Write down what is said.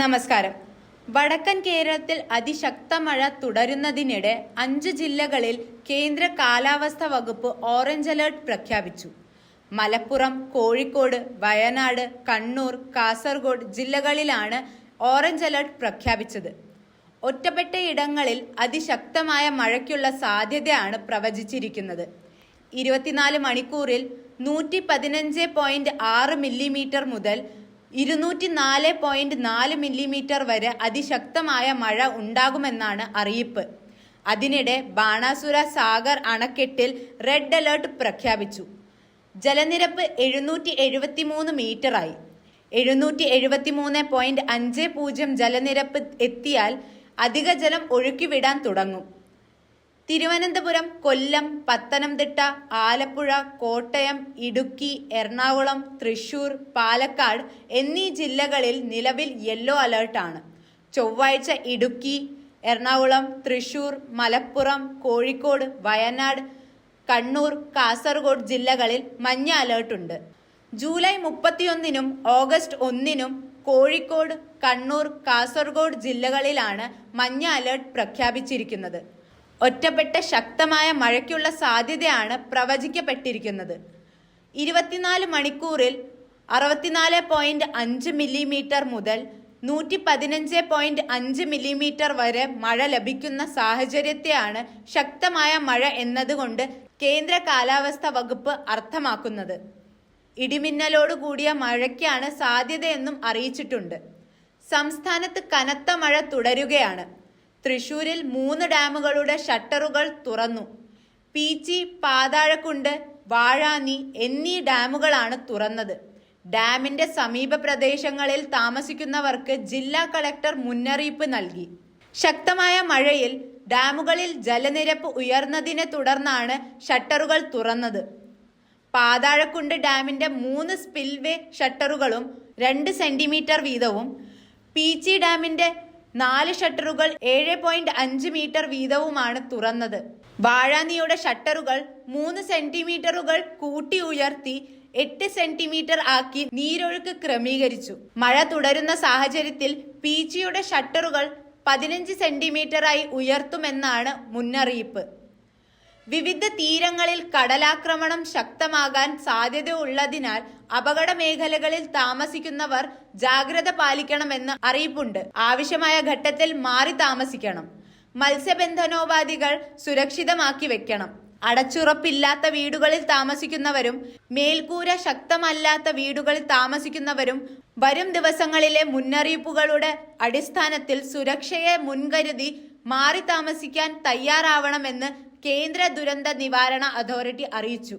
നമസ്കാരം. വടക്കൻ കേരളത്തിൽ അതിശക്ത മഴ തുടരുന്നതിനിടെ അഞ്ച് ജില്ലകളിൽ കേന്ദ്ര കാലാവസ്ഥ വകുപ്പ് ഓറഞ്ച് അലേർട്ട് പ്രഖ്യാപിച്ചു. മലപ്പുറം കോഴിക്കോട് വയനാട് കണ്ണൂർ കാസർഗോഡ് ജില്ലകളിലാണ് ഓറഞ്ച് അലേർട്ട് പ്രഖ്യാപിച്ചത്. ഒറ്റപ്പെട്ട ഇടങ്ങളിൽ അതിശക്തമായ മഴയ്ക്കുള്ള സാധ്യതയാണ് പ്രവചിച്ചിരിക്കുന്നത്. ഇരുപത്തിനാല് മണിക്കൂറിൽ നൂറ്റി പതിനഞ്ച് പോയിന്റ് ആറ് മില്ലിമീറ്റർ മുതൽ ഇരുന്നൂറ്റി നാല് പോയിന്റ് നാല് മില്ലിമീറ്റർ വരെ അതിശക്തമായ മഴ ഉണ്ടാകുമെന്നാണ് അറിയിപ്പ്. അതിനിടെ ബാണാസുര സാഗർ അണക്കെട്ടിൽ റെഡ് അലേർട്ട് പ്രഖ്യാപിച്ചു. ജലനിരപ്പ് എഴുന്നൂറ്റി എഴുപത്തിമൂന്ന് മീറ്ററായി. എഴുന്നൂറ്റി എഴുപത്തിമൂന്ന് പോയിന്റ് അഞ്ച് പൂജ്യം ജലനിരപ്പ് എത്തിയാൽ അധിക ജലം ഒഴുക്കിവിടാൻ തുടങ്ങും തിരുവനന്തപുരം കൊല്ലം പത്തനംതിട്ട ആലപ്പുഴ കോട്ടയം ഇടുക്കി എറണാകുളം തൃശൂർ പാലക്കാട് എന്നീ ജില്ലകളിൽ നിലവിൽ യെല്ലോ അലേർട്ടാണ് ചൊവ്വാഴ്ച ഇടുക്കി എറണാകുളം തൃശൂർ മലപ്പുറം കോഴിക്കോട് വയനാട് കണ്ണൂർ കാസർഗോഡ് ജില്ലകളിൽ മഞ്ഞ അലേർട്ടുണ്ട് ജൂലൈ മുപ്പത്തിയൊന്നിനും ഓഗസ്റ്റ് ഒന്നിനും കോഴിക്കോട് കണ്ണൂർ കാസർഗോഡ് ജില്ലകളിലാണ് മഞ്ഞ അലേർട്ട് പ്രഖ്യാപിച്ചിരിക്കുന്നത്. ഒറ്റപ്പെട്ട ശക്തമായ മഴയ്ക്കുള്ള സാധ്യതയാണ് പ്രവചിക്കപ്പെട്ടിരിക്കുന്നത്. ഇരുപത്തിനാല് മണിക്കൂറിൽ അറുപത്തിനാല് പോയിന്റ് അഞ്ച് മില്ലിമീറ്റർ മുതൽ നൂറ്റി പതിനഞ്ച് പോയിന്റ് അഞ്ച് മില്ലിമീറ്റർ വരെ മഴ ലഭിക്കുന്ന സാഹചര്യത്തെയാണ് ശക്തമായ മഴ എന്നതുകൊണ്ട് കേന്ദ്ര കാലാവസ്ഥ വകുപ്പ് അർത്ഥമാക്കുന്നത്. ഇടിമിന്നലോട് കൂടിയ മഴയ്ക്കാണ് സാധ്യതയെന്നും അറിയിച്ചിട്ടുണ്ട്. സംസ്ഥാനത്ത് കനത്ത മഴ തുടരുകയാണ്. തൃശൂരിൽ മൂന്ന് ഡാമുകളുടെ ഷട്ടറുകൾ തുറന്നു. പീച്ചി പാതാഴക്കുണ്ട് വാഴാനി എന്നീ ഡാമുകളാണ് തുറന്നത്. ഡാമിന്റെ സമീപ പ്രദേശങ്ങളിൽ താമസിക്കുന്നവർക്ക് ജില്ലാ കളക്ടർ മുന്നറിയിപ്പ് നൽകി. ശക്തമായ മഴയിൽ ഡാമുകളിൽ ജലനിരപ്പ് ഉയർന്നതിനെ തുടർന്നാണ് ഷട്ടറുകൾ തുറന്നത്. പാതാഴക്കുണ്ട് ഡാമിന്റെ മൂന്ന് സ്പിൽവേ ഷട്ടറുകളും രണ്ട് സെന്റിമീറ്റർ വീതവും പീച്ചി ഡാമിന്റെ നാല് ഷട്ടറുകൾ ഏഴ് പോയിന്റ് അഞ്ച് മീറ്റർ വീതവുമാണ് തുറന്നത്. വാഴാനിയുടെ ഷട്ടറുകൾ മൂന്ന് സെന്റിമീറ്ററുകൾ കൂട്ടി ഉയർത്തി എട്ട് സെന്റിമീറ്റർ ആക്കി നീരൊഴുക്ക് ക്രമീകരിച്ചു. മഴ തുടരുന്ന സാഹചര്യത്തിൽ പീച്ചിയുടെ ഷട്ടറുകൾ പതിനഞ്ച് സെന്റിമീറ്ററായി ഉയർത്തുമെന്നാണ് മുന്നറിയിപ്പ്. വിവിധ തീരങ്ങളിൽ കടലാക്രമണം ശക്തമാകാൻ സാധ്യതയുള്ളതിനാൽ അപകട മേഖലകളിൽ താമസിക്കുന്നവർ ജാഗ്രത പാലിക്കണമെന്ന് അറിയിപ്പുണ്ട്. ആവശ്യമായ ഘട്ടത്തിൽ മാറി താമസിക്കണം. മത്സ്യബന്ധനോപാധികൾ സുരക്ഷിതമാക്കി വെക്കണം. അടച്ചുറപ്പില്ലാത്ത വീടുകളിൽ താമസിക്കുന്നവരും മേൽക്കൂര ശക്തമല്ലാത്ത വീടുകളിൽ താമസിക്കുന്നവരും വരും ദിവസങ്ങളിലെ മുന്നറിയിപ്പുകളുടെ അടിസ്ഥാനത്തിൽ സുരക്ഷയെ മുൻകരുതി മാറി താമസിക്കാൻ തയ്യാറാവണമെന്ന് കേന്ദ്ര ദുരന്ത നിവാരണ അതോറിറ്റി അറിയിച്ചു.